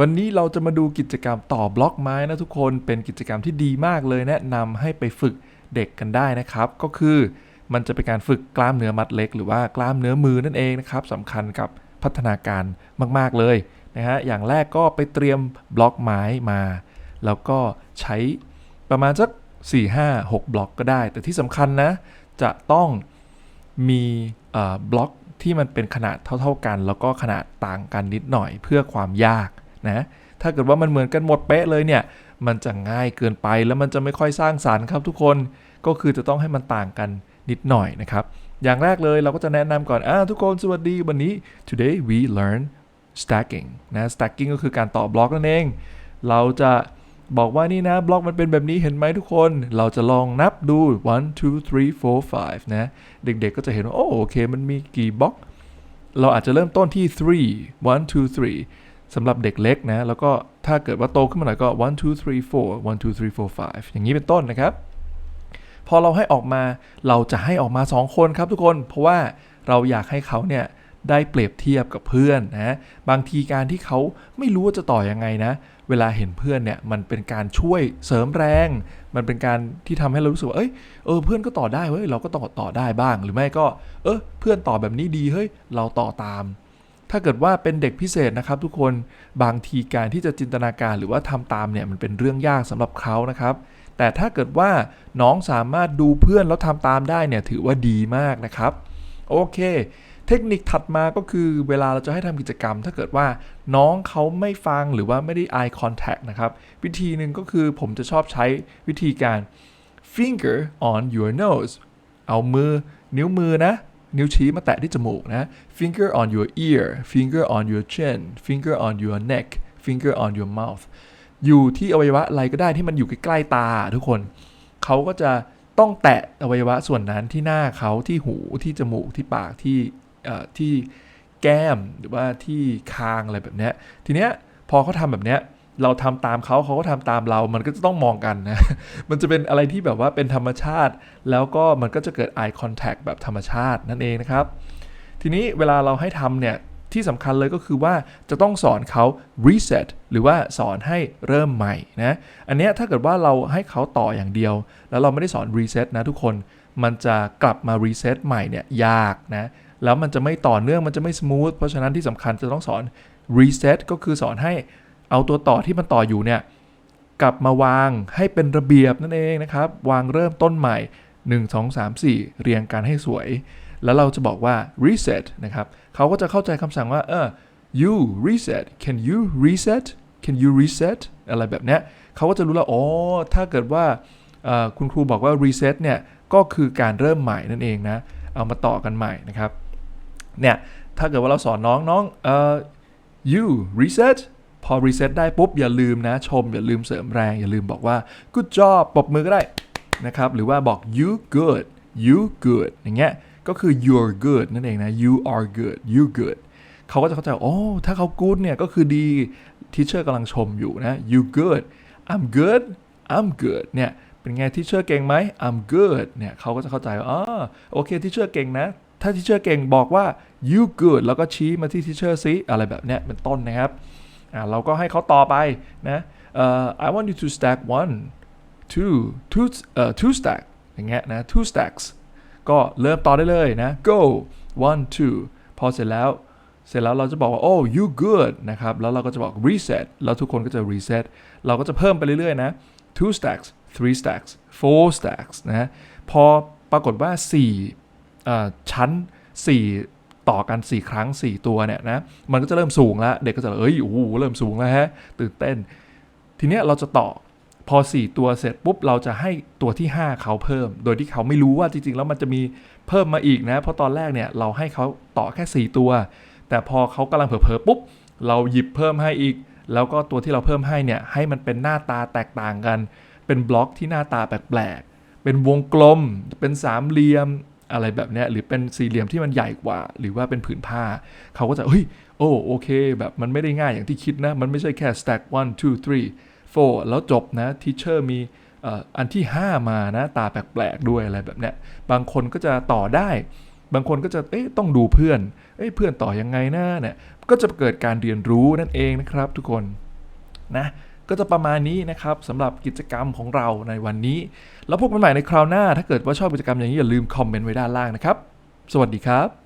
วันนี้เราจะมาดูกิจกรรมต่อบล็อกไม้นะทุกคนเป็นกิจกรรมที่ดีมากเลยแนะนำให้ไปฝึกเด็กกันได้นะครับ ก็คือมันจะเป็นการฝึกกล้ามเนื้อมัดเล็ก หรือว่ากล้ามเนื้อมือนั่นเองนะครับสำคัญกับพัฒนาการมาก ๆเลยนะฮะอย่างแรกก็ไปเตรียมบล็อกไม้มา แล้วก็ใช้ประมาณสัก4 5 6 บล็อกก็ได้ แต่ที่สำคัญนะ จะต้องมีบล็อกที่มันเป็นขนาดเท่า ๆกัน แล้วก็ขนาดต่างกันนิดหน่อยเพื่อความยาก นะถ้าเกิดว่ามันเหมือนกันหมดเป๊ะเลยเนี่ยมันจะง่ายเกินไปแล้วมันจะไม่ค่อยสร้างสารรค์ครับทุกคนก็คือจะต้องให้มันต่างกันนิดหน่อยนะครับ อย่างแรกเลยเราก็จะแนะนำก่อนอ่าทุกคนสวัสดีวันนี้ today we learn stacking นะ stacking ก็คือการต่อบล็อกนั่นเอง เราจะบอกว่านี่นะบล็อกมันเป็นแบบนี้เห็นไหมทุกคน เราจะลองนับดู one two three four five นะ เด็กๆก็จะเห็นว่าโอ้โอเคมันมีกี่บล็อก เราอาจจะเริ่มต้นที่ three one two three สำหรับเด็กเล็กนะ แล้วก็ถ้าเกิดว่าโตขึ้นมาหน่อยก็ one two three four one two three four five อย่างนี้เป็นต้นนะครับ พอเราให้ออกมาเราจะให้ออกมา 2 คนครับทุกคน เพราะว่าเราอยากให้เขาเนี่ยได้เปรียบเทียบกับเพื่อนนะ บางทีการที่เขาไม่รู้ว่าจะต่อยังไงนะ เวลาเห็นเพื่อนเนี่ยมันเป็นการช่วยเสริมแรง มันเป็นการที่ทำให้เรารู้สึกว่าเอ้ยเออเพื่อนก็ต่อได้เว้ยเราก็ต่อต่อได้บ้าง หรือไม่ก็ เออเพื่อนต่อแบบนี้ดีเฮ้ยเราต่อตาม ถ้าเกิดว่าเป็นเด็กพิเศษนะครับ ทุกคนบางทีการที่จะจินตนาการหรือว่าทำตามเนี่ยมันเป็นเรื่องยากสำหรับเขานะครับ แต่ถ้าเกิดว่าน้องสามารถดูเพื่อนแล้วทำตามได้เนี่ยถือว่าดีมากนะครับ โอเค เทคนิคถัดมาก็คือเวลาเราจะให้ทำกิจกรรม ถ้าเกิดว่าน้องเขาไม่ฟังหรือว่าไม่ได้ eye contact นะครับ วิธีหนึ่งก็คือผมจะชอบใช้วิธีการ finger on your nose เอามือนิ้วมือนะ นิ้วชี้มาแตะที่จมูกนะ finger on your ear finger on your chin finger on your neck finger on your mouth อยู่ที่อวัยวะอะไรก็ได้ที่มันอยู่ใกล้ๆตาทุกคน เขาก็จะต้องแตะอวัยวะส่วนนั้นที่หน้าเขาที่หูที่จมูกที่ปากที่เอ่อที่แก้มหรือว่าที่คางอะไรแบบนี้ทีเนี้ยพอเขาทำแบบเนี้ย เราทำตามเขาเขาก็ทำตามเรา มันก็จะต้องมองกันนะ มันจะเป็นอะไรที่แบบว่าเป็นธรรมชาติ แล้วก็มันก็จะเกิด eye contact แบบธรรมชาตินั่นเองนะครับ ทีนี้เวลาเราให้ทำเนี่ยที่สำคัญเลยก็คือว่าจะต้องสอนเขา reset หรือว่าสอนให้เริ่มใหม่นะ อันเนี้ยถ้าเกิดว่าเราให้เขาต่ออย่างเดียว แล้วเราไม่ได้สอน reset นะทุกคน มันจะกลับมา reset ใหม่เนี่ยยากนะ แล้วมันจะไม่ต่อเนื่อง มันจะไม่ smooth เพราะฉะนั้นที่สำคัญจะต้องสอน reset ก็คือสอนให้ เอาตัวต่อที่มันต่ออยู่เนี่ยกลับมาวางให้เป็นระเบียบนั่นเองนะครับ วางเริ่มต้นใหม่ 1 2 3 4 เรียงกันให้สวย แล้วเราจะบอกว่า reset นะครับเขาก็จะเข้าใจคำสั่งว่าเออ you reset can you reset can you reset อะไรแบบเนี้ยเขาก็จะรู้แล้วอ๋อถ้าเกิดว่าคุณครูบอกว่า reset เนี่ยก็คือการเริ่มใหม่นั่นเองนะ เอามาต่อกันใหม่นะครับ เนี่ย ถ้าเกิดว่าเราสอนน้องน้องเอ่อ you reset พอ reset ได้ปุ๊บ อย่าลืมนะชม อย่าลืมเสริมแรง อย่าลืมบอกว่า good job ปรบมือก็ได้นะครับ หรือว่าบอก you good you good อย่างเงี้ยก็คือ you're good นั่นเองนะ you are good you good เขาก็จะเข้าใจโอ้ถ้าเขา good เนี่ยก็คือดีทีเชอร์กำลังชมอยู่นะ you good I'm good I'm good เนี่ยเป็นไงทีเชอร์เก่งไหม I'm good เนี่ยเขาก็จะเข้าใจว่าอ๋อโอเคทีเชอร์เก่งนะ ถ้าทีเชอร์เก่งบอกว่า you good แล้วก็ชี้มาที่ทีเชอร์ซิอะไรแบบเนี้ยเป็นต้นนะครับ อ่าเราก็ให้เขาต่อไปนะเอ่อ I want you to stack one two two เอ่อ two stack อย่างเงี้ยนะ two stacks ก็เริ่มต่อได้เลยนะ go one two พอเสร็จแล้วเสร็จแล้วเราจะบอกว่า oh you good นะครับ แล้วเราก็จะบอก reset แล้วทุกคนก็จะ reset เราก็จะเพิ่มไปเรื่อยๆนะ two stacks three stacks four stacks นะ พอปรากฏว่า4ชั้น 4 ต่อกัน 4 ครั้ง 4 ตัวเนี่ยนะมันก็จะเริ่มสูงแล้ว เด็กก็จะเอ้ยโอ้โหเริ่มสูงแล้วฮะตื่นเต้น ทีเนี้ยเราจะต่อพอ 4 ตัวเสร็จปุ๊บเราจะให้ตัวที่ 5 เขาเพิ่ม โดยที่เขาไม่รู้ว่าจริงๆ แล้วมันจะมีเพิ่มมาอีกนะ เพราะตอนแรกเนี่ยเราให้เขาต่อแค่ 4 ตัว แต่พอเขากำลังเผลอๆปุ๊บ เราหยิบเพิ่มให้อีก แล้วก็ตัวที่เราเพิ่มให้เนี่ยให้มันเป็นหน้าตาแตกต่างกัน เป็นบล็อกที่หน้าตาแปลกๆเป็นวงกลม เป็นสามเหลี่ยม อะไรแบบเนี้ยหรือเป็นสี่เหลี่ยมที่มันใหญ่กว่า หรือว่าเป็นผืนผ้า เขาก็จะเฮ้ยโอ้โอเค แบบมันไม่ได้ง่ายอย่างที่คิดนะ มันไม่ใช่แค่ stack one two three four แล้วจบนะทีเชอร์มีอันที่ 5 มานะ ตาแปลกๆด้วยอะไรแบบเนี้ยบางคนก็จะต่อได้ บางคนก็จะเอ๊ะต้องดูเพื่อนเอ้ยเพื่อนต่อยังไงนะเนี่ยก็จะเกิดการเรียนรู้นั่นเองนะครับทุกคนนะ ก็จะประมาณนี้นะครับสำหรับกิจกรรมของเราในวันนี้ แล้วพบกันใหม่ในคราวหน้า ถ้าเกิดว่าชอบกิจกรรมอย่างนี้อย่าลืมคอมเมนต์ไว้ด้านล่างนะครับ สวัสดีครับ